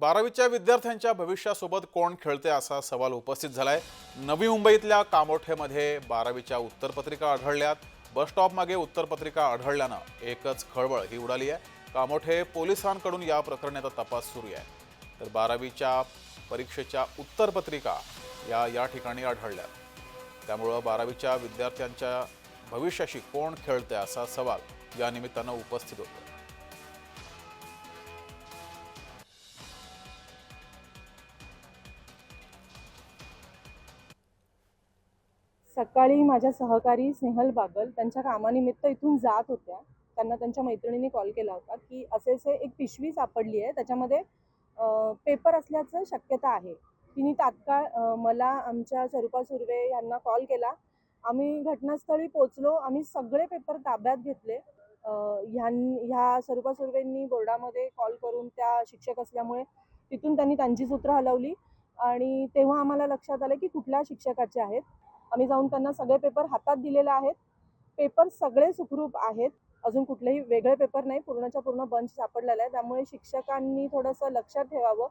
बारावीच्या विद्यार्थ्यांच्या भविष्यासोबत कोण खेळते असा सवाल उपस्थित झालाय. नवी मुंबईतल्या कामोठेमध्ये बारावीच्या उत्तरपत्रिका आढळल्यात. बस स्टॉप मागे उत्तरपत्रिका आढळल्यानं एकच खळबळ ही उडाली आहे. कामोठे पोलिसांकडून या प्रकरणाचा तपास सुरू आहे. तर बारावीच्या परीक्षेच्या उत्तरपत्रिका या या ठिकाणी आढळल्या. त्यामुळं बारावीच्या विद्यार्थ्यांच्या भविष्याशी कोण खेळते असा सवाल या निमित्तानं उपस्थित होतो. सकाळी माझ्या सहकारी स्नेहल बागल त्यांच्या कामानिमित्त इथून जात होत्या. त्यांना त्यांच्या मैत्रिणीने कॉल केला होता की असे असे एक पिशवी सापडली आहे. त्याच्यामध्ये पेपर असल्याचं शक्यता आहे. तिने तात्काळ मला आमच्या स्वरूपा सुर्वे यांना कॉल केला. आम्ही घटनास्थळी पोचलो आम्ही सगळे पेपर ताब्यात घेतले. ह्यां ह्या स्वरूपा सुर्वेंनी बोर्डामध्ये कॉल करून त्या शिक्षक असल्यामुळे तिथून त्यांनी त्यांची सूत्र हलवली. आणि तेव्हा आम्हाला लक्षात आलं की कुठल्या शिक्षकाचे आहेत. आम्ही जाऊन त्यांना सगळे पेपर हातात दिलेले आहेत. पेपर सगळे सुखरूप आहेत. अजून कुठलेही वेगळे पेपर नाही. पूर्णच्या पूर्ण बंच सापडलेला आहे. त्यामुळे शिक्षकांनी थोडंसं लक्षात ठेवावं.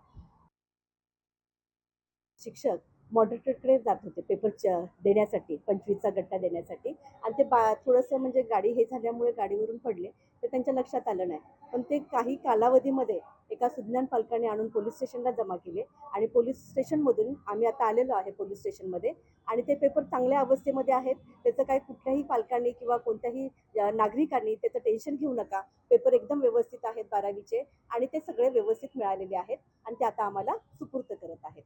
शिक्षक मॉडरेटरकडे जात होते पेपर च देण्यासाठी पंचवीसचा गट्टा देण्यासाठी. आणि ते बा थोडंसं म्हणजे गाडी हे झाल्यामुळे गाडीवरून पडले. तर त्यांच्या लक्षात आलं नाही. पण ते काही कालावधीमध्ये एका सुज्ञान पालकाने आणून पोलीस स्टेशनला जमा केले. आणि पोलीस स्टेशनमधून आम्ही आता आलेलो आहे पोलीस स्टेशनमध्ये. आणि ते पेपर चांगल्या अवस्थेमध्ये आहेत. त्याचं काय कुठल्याही पालकांनी किंवा कोणत्याही नागरिकांनी त्याचं टेन्शन घेऊ नका. पेपर एकदम व्यवस्थित आहेत बारावीचे. आणि ते सगळे व्यवस्थित मिळालेले आहेत. आणि ते आता आम्हाला सुपूर्त करत आहेत.